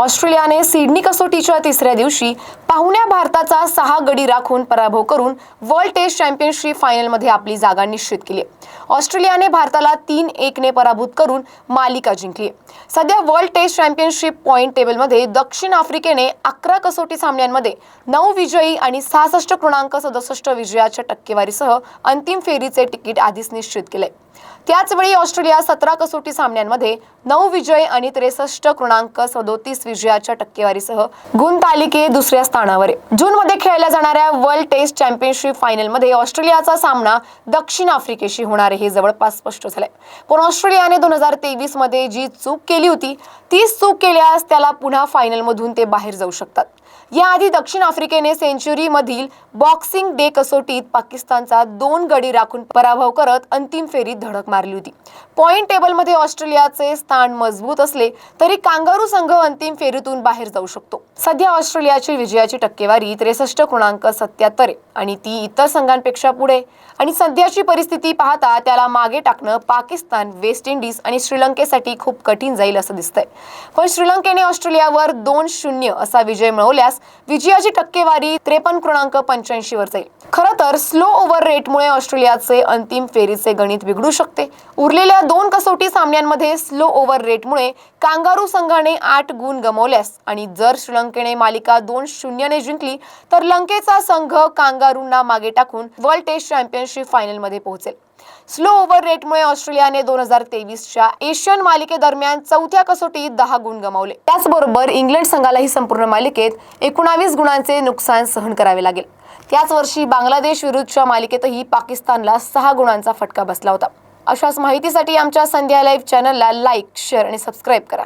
ऑस्ट्रेलियाने सिडनी कसोटीच्या तिसऱ्या दिवशी पाहुण्या भारताचा सहा गडी राखून पराभव करून वर्ल्ड टेस्ट चॅम्पियनशिप फायनलमध्ये आपली जागा निश्चित केली. ऑस्ट्रेलियाने भारताला तीन एकने पराभूत करून मालिका जिंकली. सध्या वर्ल्ड टेस्ट चॅम्पियनशिप पॉईंट टेबलमध्ये दक्षिण आफ्रिकेने अकरा कसोटी सामन्यांमध्ये नऊ विजयी आणि सहासष्ट पूर्णांक सदुसष्ट विजयाच्या टक्केवारीसह अंतिम फेरीचे तिकीट आधीच निश्चित केले. त्याचवेळी ऑस्ट्रेलिया सतरा कसोटी सामन्यांमध्ये नऊ विजय आणि त्रेसष्ट पूर्णांक सदोतीस विजयाच्या टक्केवारीसह गुण तालिके दुसऱ्या स्थानावर आहे. जूनमध्ये खेळल्या जाणाऱ्या वर्ल्ड टेस्ट चॅम्पियनशिप फायनलमध्ये ऑस्ट्रेलियाचा सामना दक्षिण आफ्रिकेशी होणार हे जवळपास स्पष्ट झालंय. पण ऑस्ट्रेलियाने दोन हजार तेवीसमध्ये जी चूक केली होती तीच चूक केल्यास त्याला पुन्हा फायनलमधून ते बाहेर जाऊ शकतात. याआधी दक्षिण आफ्रिकेने सेंच्युरीमधील बॉक्सिंग डे कसोटीत पाकिस्तानचा दोन गडी राखून पराभव करत अंतिम फेरीत धडक मारली होती. पॉइंट टेबलमध्ये ऑस्ट्रेलियाचे स्थान मजबूत असले तरी कांगारू संघ अंतिम फेरीतून बाहेर जाऊ शकतो. सध्या ऑस्ट्रेलियाची विजयाची टक्केवारी त्रेसष्ट पूर्णांक सत्याहत्तर आहे आणि ती इतर संघांपेक्षा पुढे आणि सध्याची परिस्थिती पाहता त्याला मागे टाकणं पाकिस्तान वेस्ट इंडिज आणि श्रीलंकेसाठी खूप कठीण जाईल असं दिसतंय. पण श्रीलंकेने ऑस्ट्रेलियावर दोन शून्य असा विजय मिळवल्यास विजयाची टक्केवारी त्रेपन्न पूर्णांक पंच्याऐंशी वर जाईल. खरं तर स्लो ओव्हर रेटमुळे ऑस्ट्रेलियाचे अंतिम फेरीचे गणित बिघडू शकते. उरलेल्या दोन कसोटी सामन्यांमध्ये स्लो ओव्हर रेटमुळे कांगारू संघाने आठ गुण गमावल्यास आणि जर श्रीलंकेने मालिका दोन शून्यने जिंकली तर लंकेचा संघ कांगारूंना मागे टाकून वर्ल्ड टेस्ट चॅम्पियनशिप फायनलमध्ये पोहोचेल. स्लो ओव्हर रेटमुळे ऑस्ट्रेलियाने दोन हजार तेवीसच्या एशियन मालिकेदरम्यान चौथ्या कसोटीत दहा गुण गमावले. त्याचबरोबर इंग्लंड संघालाही संपूर्ण मालिकेत एकोणावीस गुणांचे नुकसान सहन करावे लागेल. त्याच वर्षी बांगलादेश विरुद्धच्या मालिकेतही पाकिस्तानला सहा गुणांचा फटका बसला होता. अशाच माहितीसाठी आमच्या संध्या लाईव्ह चॅनलला लाईक शेअर आणि सबस्क्राईब करा.